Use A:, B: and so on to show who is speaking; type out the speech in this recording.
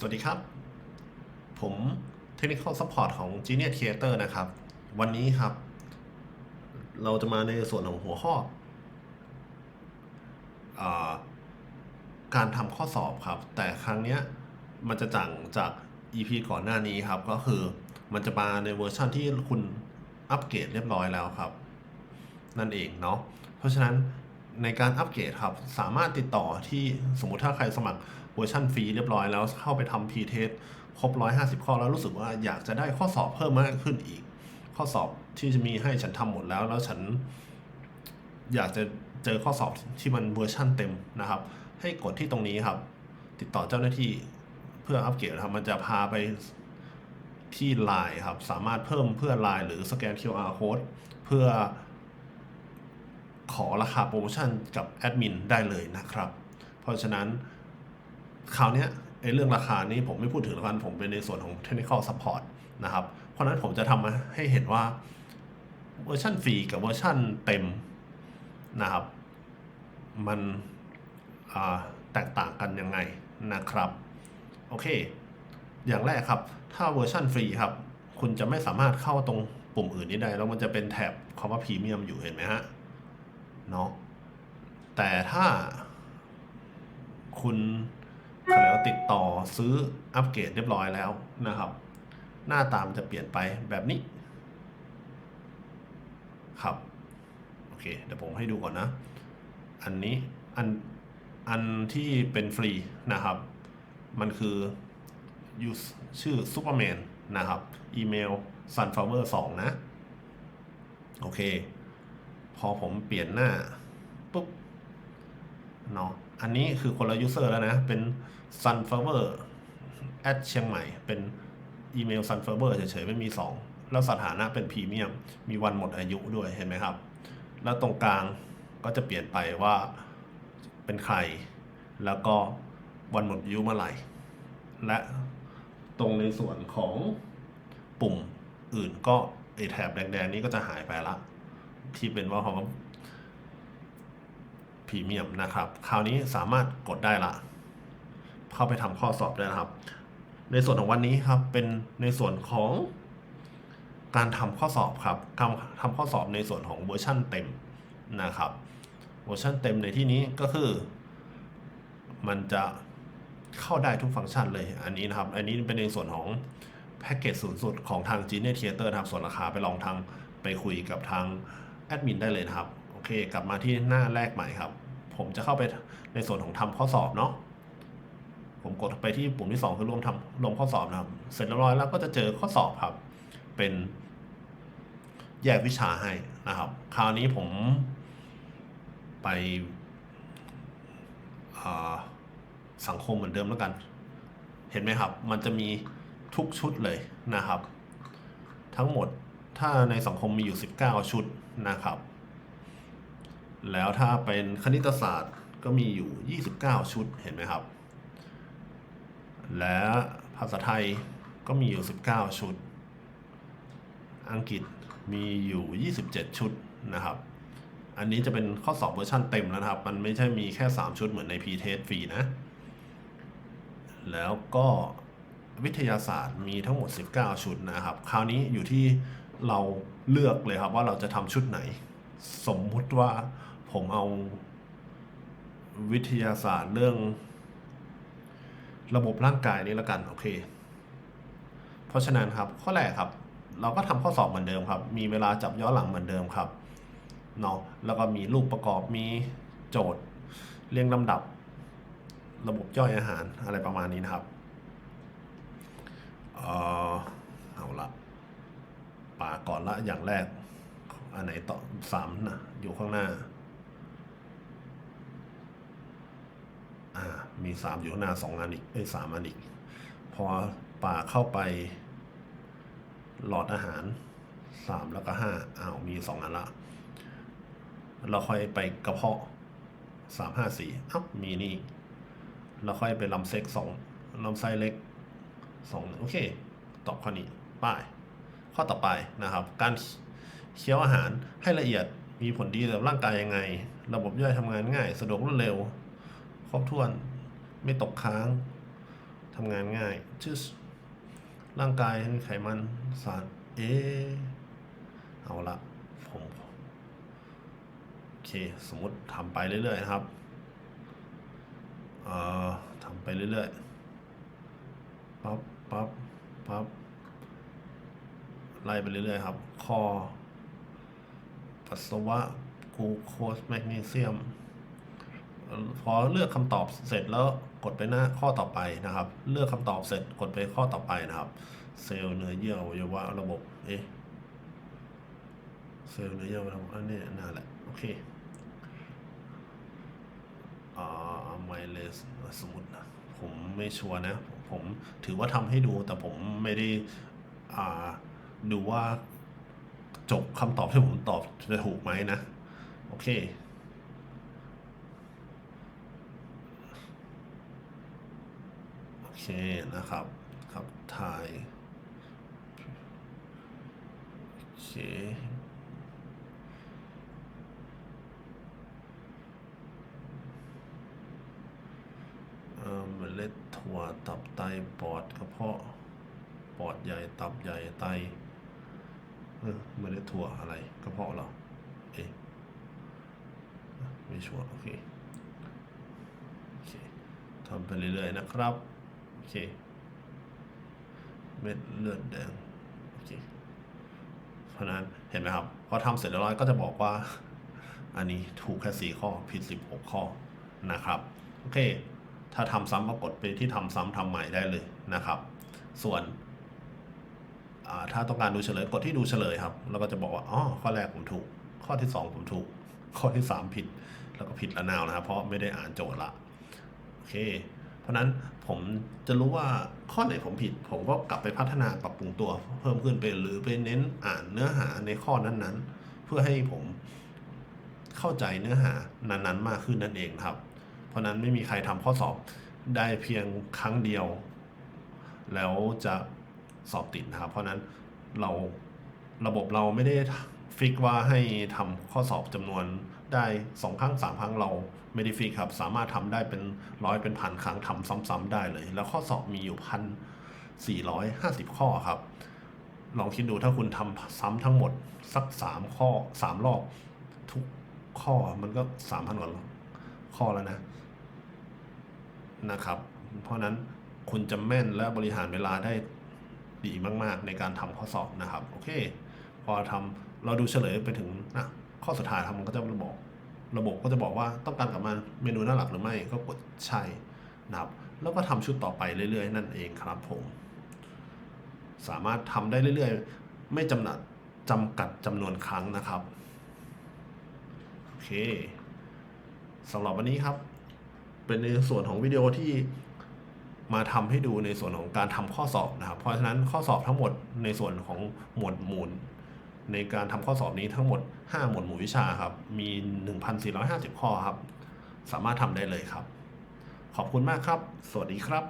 A: สวัสดีครับ ผม Technical Support ของ Genius Theater นะครับ วันนี้ครับ เราจะมาในส่วนของหัวข้ออาการทำข้อสอบครับ แต่ครั้งเนี้ยมันจะต่างจาก EP ก่อนหน้านี้ครับ ก็คือมันจะมาในเวอร์ชันที่คุณอัปเกรดเรียบร้อยแล้วครับ นั่นเองเนาะเพราะฉะนั้นในการอัปเกรดครับ สามารถติดต่อที่สมมุติถ้าใครสมัคร เวอร์ชันฟรีเรียบร้อยแล้วเข้าไปทำ P-test ครบ 150 ข้อแล้วรู้สึกว่าอยากจะได้ข้อสอบเพิ่มมากขึ้นอีก ข้อสอบที่จะมีให้ฉันทำหมดแล้ว แล้วฉันอยากจะเจอข้อสอบที่มันเวอร์ชั่นเต็มนะครับ ให้กดที่ตรงนี้ครับ ติดต่อเจ้าหน้าที่เพื่ออัปเกรดครับมันจะพาไปที่ไลน์ครับ สามารถเพิ่มเพื่อไลน์หรือสแกน QR code เพื่อขอราคาโปรโมชั่นกับแอดมินได้เลยนะครับ เพราะฉะนั้น คราวนี้ไอ้เรื่องราคานี้ผมไม่พูดถึงแล้วกันผมเป็นในส่วนของ Technical Support นะครับ เพราะนั้นผมจะทำมาให้เห็นว่าเวอร์ชันฟรีกับเวอร์ชันเต็มนะครับ มันแตกต่างกันยังไงนะครับ โอเค อย่างแรกครับ ถ้าเวอร์ชันฟรีครับ คุณจะไม่สามารถเข้าตรงปุ่มอื่นนี้ได้แล้วมันจะเป็นแถบคำว่าพรีเมียมอยู่เห็นไหมฮะเนาะแต่ถ้าคุณ เขาเรียกว่าติดต่อซื้ออัปเกรดเรียบร้อยแล้วนะครับ หน้าตามนจะเปลี่ยนไปแบบนี้ ครับ โอเค เดี๋ยวผมให้ดูก่อนนะ อันนี้อันอันที่เป็นฟรีนะครับ มันคือ use ชื่อ Superman นะครับ อีเมล sunflower 2 นะ โอเค พอผมเปลี่ยนหน้า ปุ๊บเนาะ อันนี้คือคนละยูเซอร์แล้วนะ เป็น sunflower at เชียงใหม่ เป็นอีเมล sunflower เฉยๆ ไม่มี 2 แล้วสถานะเป็นพรีเมียม มีวันหมดอายุด้วยเห็นไหมครับ แล้วตรงกลางก็จะเปลี่ยนไปว่าเป็นใคร แล้วก็วันหมดอายุเมื่อไหร่ และตรงในส่วนของปุ่มอื่นก็ไอแถบแดงๆนี้ก็จะหายไปละที่เป็นว่าของ พรีเมียมนะครับ คราวนี้สามารถกดได้ละ เข้าไปทำข้อสอบได้นะครับ ในส่วนของวันนี้ครับเป็นในส่วนของการทำข้อสอบครับทำทำข้อสอบในส่วนของเวอร์ชั่นเต็มนะครับเวอร์ชั่นเต็มในที่นี้ก็คือ มันจะเข้าได้ทุกฟังก์ชันเลย อันนี้นะครับ อันนี้เป็นในส่วนของแพ็กเกจสูงสุดของทาง Genius Theater นะครับ ส่วนราคาไปลองทางไปคุยกับทางแอดมินได้เลยนะครับ อเค กลับมาที่หน้าแรกใหม่ครับ ผมจะเข้าไปในส่วนของทำข้อสอบเนาะผมกดไปที่ปุ่มที่ 2 คือรวมทำรวมข้อสอบนะครับ เสร็จเรียบร้อยแล้วก็จะเจอข้อสอบครับ เป็นแยกวิชาให้นะครับ คราวนี้ผมไปสังคมเหมือนเดิมแล้วกัน เห็นไหมครับ มันจะมีทุกชุดเลยนะครับ ทั้งหมดถ้าในสังคมมีอยู่ 19 ชุดนะครับ แล้วถ้าเป็นคณิตศาสตร์ก็มีอยู่ 29 ชุดเห็นไหมครับ และภาษาไทยก็มีอยู่ 19 ชุด อังกฤษมีอยู่ 27 ชุดนะครับ อันนี้จะเป็นข้อสอบเวอร์ชันเต็มแล้วนะครับ มันไม่ใช่มีแค่ 3 ชุดเหมือนใน P-test ฟรีนะ แล้วก็วิทยาศาสตร์มีทั้งหมด 19 ชุดนะครับ คราวนี้อยู่ที่เราเลือกเลยครับว่าเราจะทำชุดไหน สมมุติว่า ผมเอาวิทยาศาสตร์เรื่อง ระบบร่างกายนี้ล้วกันโอเค เพราะฉะนั้นครับ ข้อแรกครับ เราก็ทำข้อสอบเหมือนเดิมครับ มีเวลาจับย้อนหลังเหมือนเดิมครับเนาะแล้วก็มีรูปประกอบมีโจทย์ เรียงลำดับ ระบบย่อยอาหารอะไรประมาณนี้นะครับเออเอาละป่าก่อนละอย่างแรก อันไหนต่อสามนะอยู่ข้างหน้า อ่า มีสามอยู่ข้างหน้าสองอันอีกไอ้สามอันอีก พอป่าเข้าไป หลอดอาหารสามแล้วก็ห้าอ้าวมีสองอันละ เราค่อยไปกระเพาะสามห้าสี่อ้าวมีนี่ เราค่อยไปลำเซ็กสองลำไส้เล็กสองโอเค ตอบข้อนี้ป้ายข้อต่อไปนะครับ การเคี้ยวอาหารให้ละเอียดมีผลดีต่อร่างกายยังไง ระบบย่อยทำงานง่าย สะดวกรวดเร็ว ครบถ้วน ไม่ตกค้างทำงานง่ายชื่อร่างกายมีไขมันสารเอเอาละผมโอเค สมมติทำไปเรื่อยๆครับเอ่อทำไปเรื่อยๆปั๊บปั๊บปั๊บไล่ไปเรื่อยๆครับ คอ ปัสสาวะกูโคสแมกนีเซียม พอเลือกคำตอบเสร็จแล้วกดไปหน้าข้อต่อไปนะครับ เลือกคำตอบเสร็จกดไปข้อต่อไปนะครับ เซลล์เนื้อเยื่ออวัยวะระบบเอ๊ะเซลล์เนื้อเยื่อระบบอันนี้น่าแหละโอเคอ่าไมเลสสมมตินะผมไม่ชัวร์นะ ผมถือว่าทำให้ดูแต่ผมไม่ได้อ่าดูว่าจบคำตอบที่ผมตอบจะถูกไหมนะ โอเค โอเค นะครับครับถ่ายโอเคเอ่เมล็ดถั่วตับไตปอดกระเพาะปอดใหญ่ตับใหญ่ไตเออเมล็ดถั่วอะไรกระเพาะเหรอเอ๊ะไม่ชัวร์โอเคโอเคทำไปเรื่อยๆนะครับ เค เม็ดเลือดแดง โอเค เพราะนั้นเห็นไหมครับ พอทำเสร็จเรียบร้อยก็จะบอกว่า อันนี้ถูกแค่สี่ข้อ ผิดสิบหกข้อนะครับ โอเค ถ้าทำซ้ำก็กดไปที่ทำซ้ำทำใหม่ได้เลยนะครับ ส่วนถ้าต้องการดูเฉลยกดที่ดูเฉลยครับ แล้วก็จะบอกว่าอ๋อข้อแรกผมถูก ข้อที่สองผมถูก ข้อที่สามผิด แล้วก็ผิดละนาวนะครับ เพราะไม่ได้อ่านโจทย์ละ โอเค ราะนั้นผมจะรู้ว่าข้อไหนผมผิด ผมก็กลับไปพัฒนาปรับปรุงตัวเพิ่มขึ้นไปหรือไปเน้นอ่านเนื้อหาในข้อนั้นๆ เพื่อให้ผมเข้าใจเนื้อหานั้นๆ มากขึ้นนั่นเองครับ เพราะนั้นไม่มีใครทำข้อสอบได้เพียงครั้งเดียว แล้วจะสอบติดนะครับ เพราะฉะนั้นเราระบบเราไม่ได้ฟิกว่าให้ทำข้อสอบจำนวน ได้สองครั้งสามครั้งเราไม่ได้ฟิกครับ สามารถทำได้เป็นร้อยเป็นพันครั้งทำซ้ำๆได้เลย แล้วข้อสอบมีอยู่พันสี่ร้อยห้าสิบข้อครับ ลองคิดดูถ้าคุณทำซ้ำทั้งหมดสักสามข้อสามรอบ ทุกข้อมันก็สามพันกว่าข้อแล้วนะนะครับ เพราะนั้นคุณจะแม่นและบริหารเวลาได้ดีมาก ๆ ในการทำข้อสอบนะครับ โอเค พอทำเราดูเฉลยไปถึงนะ ข้อสุดท้ายทำมันก็จะบอกระบบก็จะบอกว่าต้องการกลับมาเมนูหน้าหลักหรือไม่ก็กดใช่นะครับแล้วก็ทำชุดต่อไปเรื่อยๆ นั่นเองครับผม สามารถทำได้เรื่อยๆ ไม่จำกัดจำกัดจำนวนครั้งนะครับโอเคสำหรับวันนี้ครับ เป็นในส่วนของวิดีโอที่มาทำให้ดูในส่วนของการทำข้อสอบนะครับ เพราะฉะนั้นข้อสอบทั้งหมดในส่วนของหมวดหมู่ ในการทำข้อสอบนี้ทั้งหมด 5 หมวดหมู่วิชาครับ มี 1,450 ข้อครับ สามารถทำได้เลยครับ ขอบคุณมากครับ สวัสดีครับ